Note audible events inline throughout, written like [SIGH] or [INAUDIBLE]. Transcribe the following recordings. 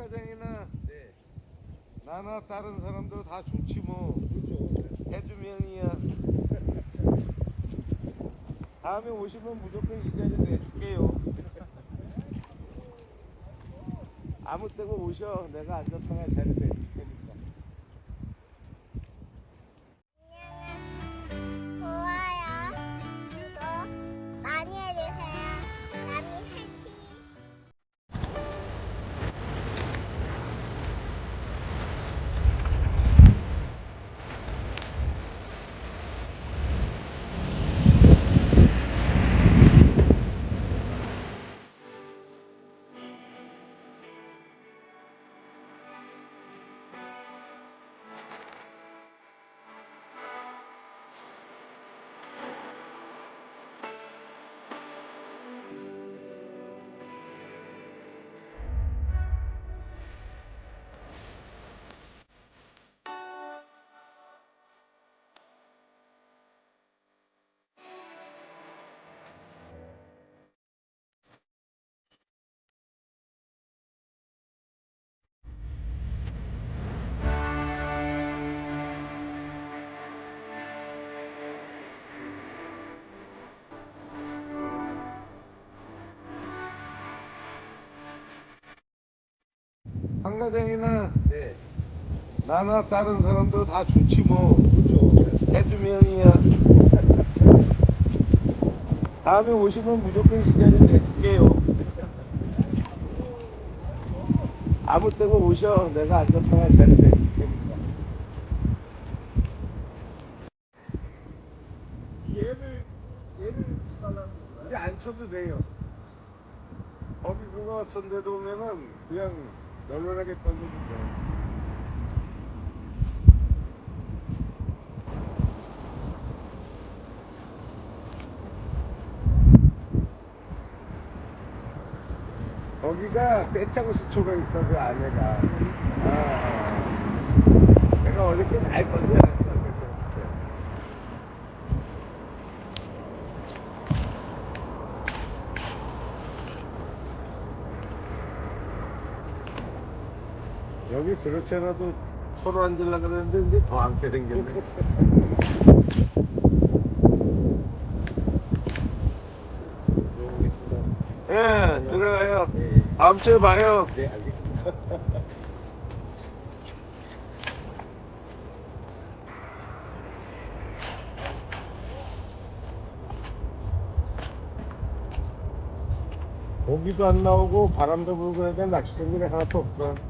한가장이나 네. 나나 다른 사람도 다 좋지 뭐. 그렇죠. 해주면이야. 다음에 오시면 무조건 이 자리 내줄게요. 아무 때고 오셔. 내가 앉았다가 자리 내줄 테 한가장이나 네. 나나 다른 사람도 다 좋지 뭐 그렇죠. 해주면이야 다음에 오시면 무조건 이 자리 내줄게요 아무 때고 오셔 내가 앉았다가 자리 내줄 테니까 얘를 얘를 달라는 거야? 이제 안 쳐도 돼요 거기 그거 손대도 오면은 그냥 널널하게 던져도 돼 거기가 떼창 수초가 있어 그 안에가. 아, 아. 내가 어저께 날 건데 여기 그렇지 않아도 서로 앉으려고 그러는데 이제 더 앉게 생겼네 예 들어가요 네. 다음 주에 봐요 네, 알겠습니다. [LAUGHS] 고기도 안 나오고 바람도 불고 해야 낚시꾼들이 하나도 없어.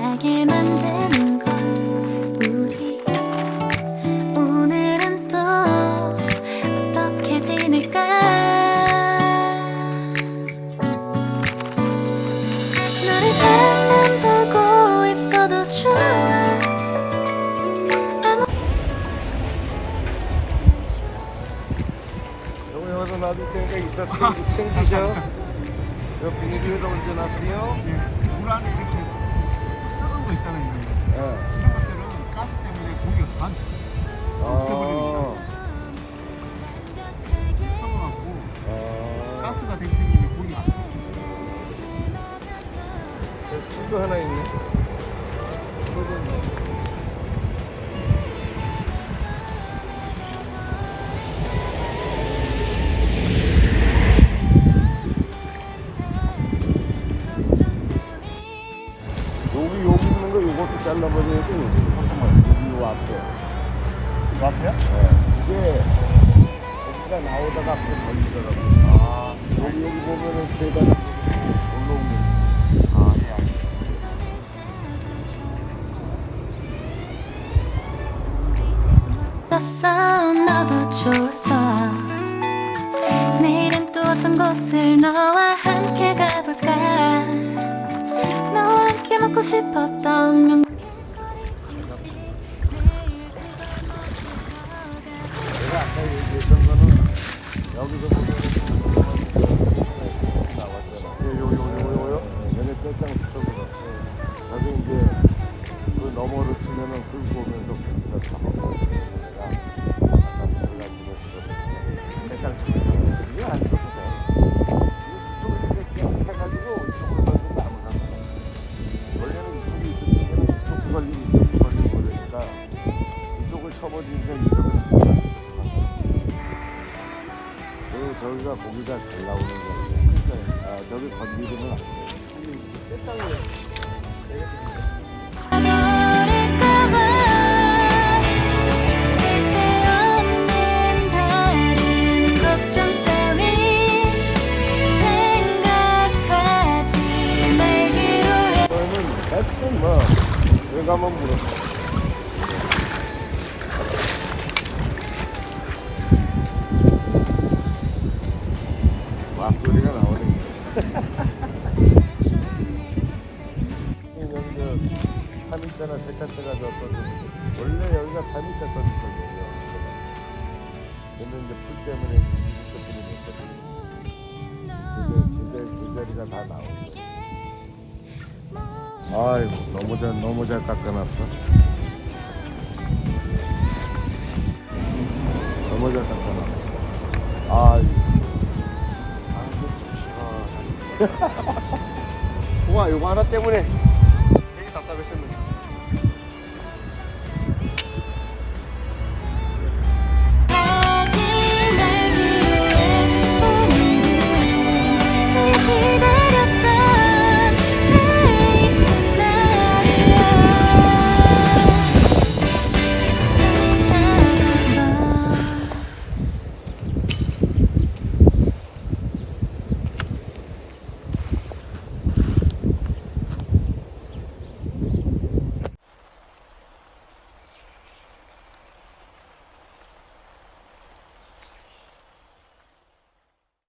하게 만드는 걸 우리 오늘은 또 어떻게 지낼까 너를 앞만 보고 있어도 좋아 아무 여기 형 여기서 놔둘 테니까 이따 챙- 챙기셔. 여 비닐에다 얹어놨어요. 예, 물 안에 이렇게 거 있잖아요. 이런 거. 예. 이런 것들은 가스 때문에 고기가 반 아, 썩어갖고 아. 가스가 되기 때문에 고기가 안 썩어. 여기 술도 하나 있네. 썩은 요것도 잘라버려야 돼. 잠깐만 여기 요 앞에. 요 앞에요? 네. 이게 여기가 나오다가 앞에 걸리더라고. 아 여기 여기 보면은 계단 올라오는. 아 예. 너도 좋았어 내일은 또 어떤 곳을 너와 함께 가 먹고 싶었던 명 내가 아까 얘기했던 거는 여기서 보면은 나왔잖아. 요, 요, 요, 요, 요요? 얘네 떼짱 붙여서. 여기 이제 이쪽을 쳐버리니까 이쪽은 그 저기가 고기가 잘 나오는 거예요. 아 저기 건드리면 안 돼. 버릴까봐 쓸데없 근데 이제 풀 때문에 이것들이 됐거든요. 제자, 제자리가 다 거예요. 아이고 너무 잘 너무 잘 깎아놨어. 너무 잘 깎아놨어. 아이고. 와, 이거 [LAUGHS] 하나 때문에